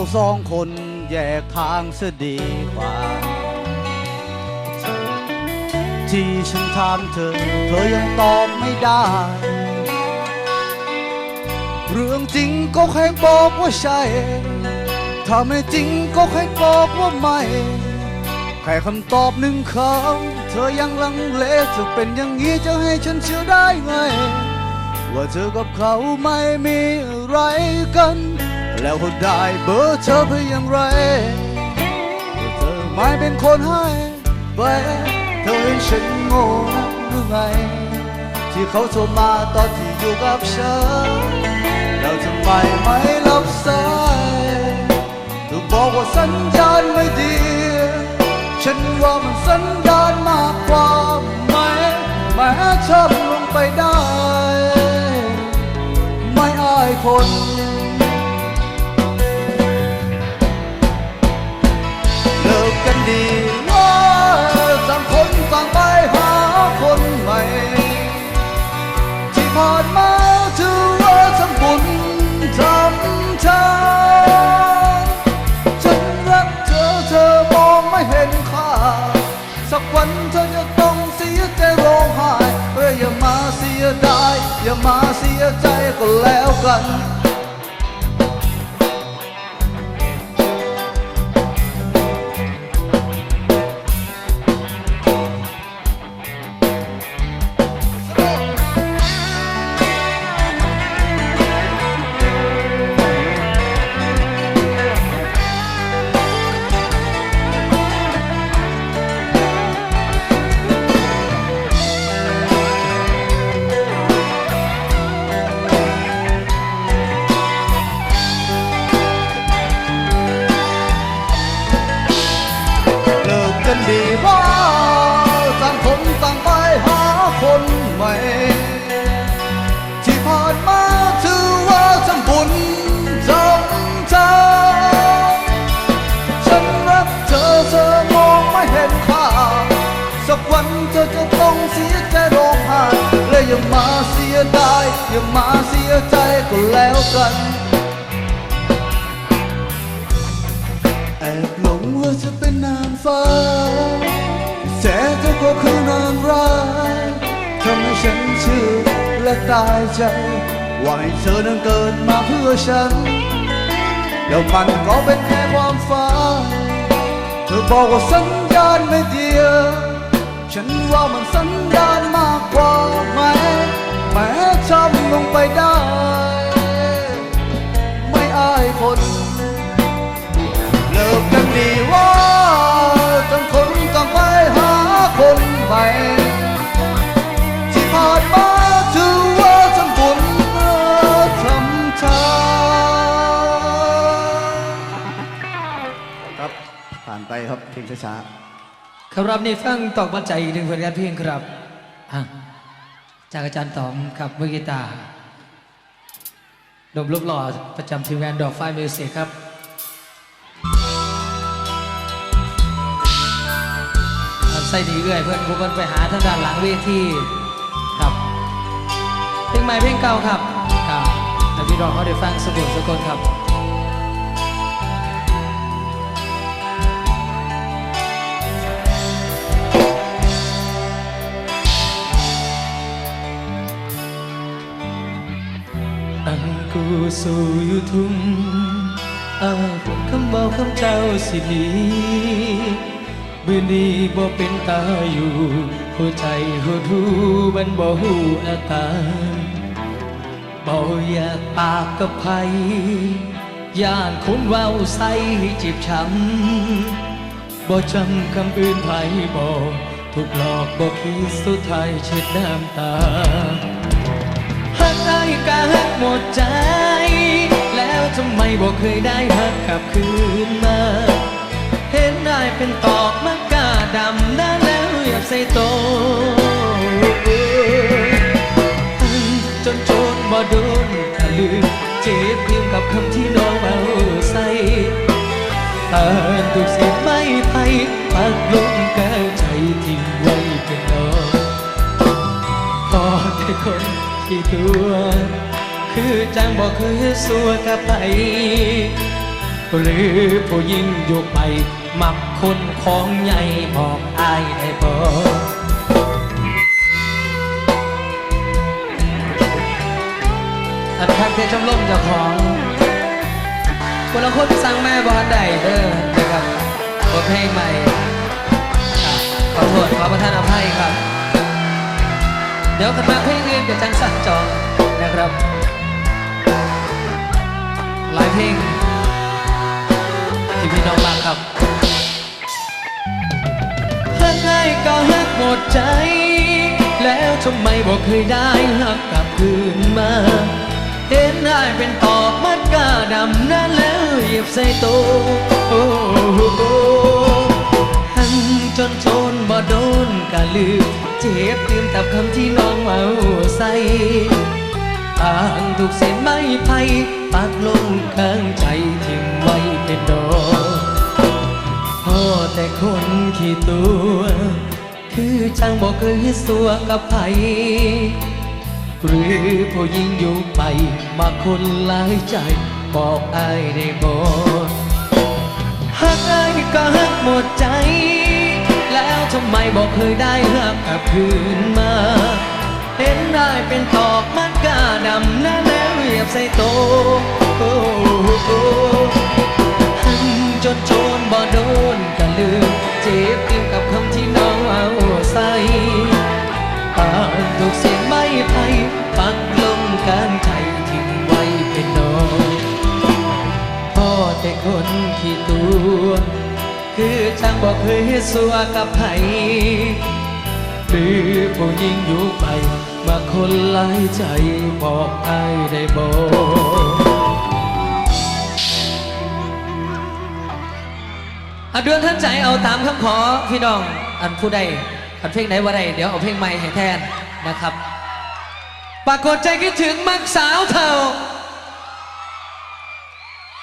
เราสองคนแยกทางเสียดีกว่า ที่ฉันถามเธอ เธอยังตอบไม่ได้ เรื่องจริงก็แค่บอกว่าใช่ ถ้าไม่จริงก็แค่บอกว่าไม่ แค่คำตอบหนึ่งคำเธอยังลังเลจะเป็นอย่างนี้จะให้ฉันเชื่อได้ไง ว่าเธอกับเขาไม่มีอะไรกัน แล้วเขาได้เบอร์เธอเพื่อย่างไร เธอไม่เป็นคนให้ไปเธอเห็นฉันโง่นักหรือไง ที่เขาโทรมาตอนที่อยู่กับฉันแล้วทำไมไม่รับสายเธอบอกว่าสัญญาณไม่ดี ฉันว่ามันสัญญาณมากกว่าไหมแม้ชอบลงไปได้ ไม่อายคน ผ่านมาถือว่าทำบุญทำทานฉันรักเธอเธอมองไม่เห็นค่า สักวันเธอจะต้องเสียใจร้องไห้เอ้ยอย่ามาเสียดายอย่ามาเสียใจก็แล้วกัน เธอจะต้องเสียใจร้องไห้และอย่ามาเสียดายอย่ามาเสียใจก็แล้วกันแอบหลงว่าจะเป็นนางฟ้าแต่เธอก็คือนางร้ายทำให้ฉันเชื่อและตายใจว่าให้เธอนั้นเกิดมาเพื่อฉันแล้วมันก็เป็นแค่ความฝันเธอบอกว่าสัญญาณไม่เดียว ฉันว่ามันสัญญาณมากกว่าไหม แม้ทำลงไปได้ ไม่อายคนเลิกกันดีว่าต่างคนต่างไปหาคนใหม่ที่ผ่านมาถือว่าทำบุญทำทาครับผ่านไปครับเพลงช้า ครับนี่ฟังตอกบันใจอีกหนึ่งผลงานเพลงครับอะจากอาจารย์ต๋อมกับมือกีตาร์ดมรูปหล่อประจำทีมงานดอกไฟมิวสิกครับใส่ดีเอื่อยเพื่อนผู้คนไปหาทางด้านหลังเวทีครับเพลงใหม่เพลงเก่าครับครับแต่พี่รองเขาได้ฟังสกุลสกุลครับ Aku suyu thum Aku คำบอกคำเจ้าสิดีบืนนี้บ่เป็นตาอยู่หัวใจหัวรู้มันบ่หูอาการบ่อยากปากกับไผย่านคนเว้าใส่ให้จ็บช้ำบ่จำคำอื่นไผบ่ถูกหลอกบ่คิดสุดท้ายเช็ดน้ำตา กาหักหมดใจ แล้วทำไมบอกเคยได้หักกลับคืนมา เห็นได้เป็นตอกมะกาดำได้แล้วอยากใส่โตจนโจนบ่โดนตะลืมเจ็บเพียงกับคำที่น้องเอาใส่ตานถูกเสียไม่ไทยปักลงกายใจทิ้งไว้เป็นนองพอแต่คนี่ตัวคือจังบอกเคยสัวกับไป หรือผู้หญิงอยู่ไป มักคนของใหญ่บอกอายได้บอกอันทักเทชมรมเจ้าของคนละคนสั่งแม่บอลได้เด้อนะครับบทเพลงใหม่ขอโทษขอประทานอภัยครับ ดี๋ยวกันมาเพลงอื่นกับจังสักจองนะครับ หลายเพลงที่พี่น้องรักครับฮักให้ก็ฮักหมดใจ แล้วทำไมบอกเคยได้ฮักกลับคืนมา เห็นได้เป็นตอบมัดกาดำนั่นแล้วเหยียบใส่โตโอ้โหหันจนทนบ่โดนกะลืม เจ็บตื่มตับคำที่น้องเอาใส่ต่างถูกเส้นไม้ไผ่ปักลงข้างใจทิ้งไว้เป็นดอกพ่อแต่คนขี้ตัว คือจังบอกเคยสัวกับไผหรือผู้หญิงอยู่ไปมาคนหลายใจ บอกอายได้บอกหักอายก็หักหมดใจ ทำไมบอกเคยได้หักกลับคืนมา เห็นได้เป็นตอกมันกาดำหน้าแล้วเหยียบใส่โตะโอ้โหหันจนโจนบ่โดนกันลืม เจ็บติ้มกับคำที่น้องเอาใส่ปากถูกเสียงไม้ไผ่ปักลงกางใจทิ้งไว้เป็นดอกพ่อแต่คนขี้ตัว คือช่างบอกเคยสัวกับไผหรือผู้หญิงอยู่ไป มาคนหลายใจบอกอายได้บอกอะเดือนท่านใจเอาตามคำขอพี่น้อง อันผู้ใดอันเพลงไหนว่าใดเดี๋ยวเอาเพลงใหม่ให้แทนนะครับ ปรากฏใจคิดถึงมักสาวเท่า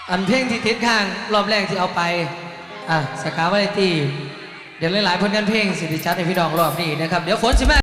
อันเพลงที่ติดข้างรอบแรกที่เอาไป อะสกาวาไรตี้เดี๋ยวหลายๆผลงานเพลงสิริชัดในพี่น้องรอบนี้นะครับ เดี๋ยวฝนสิแม่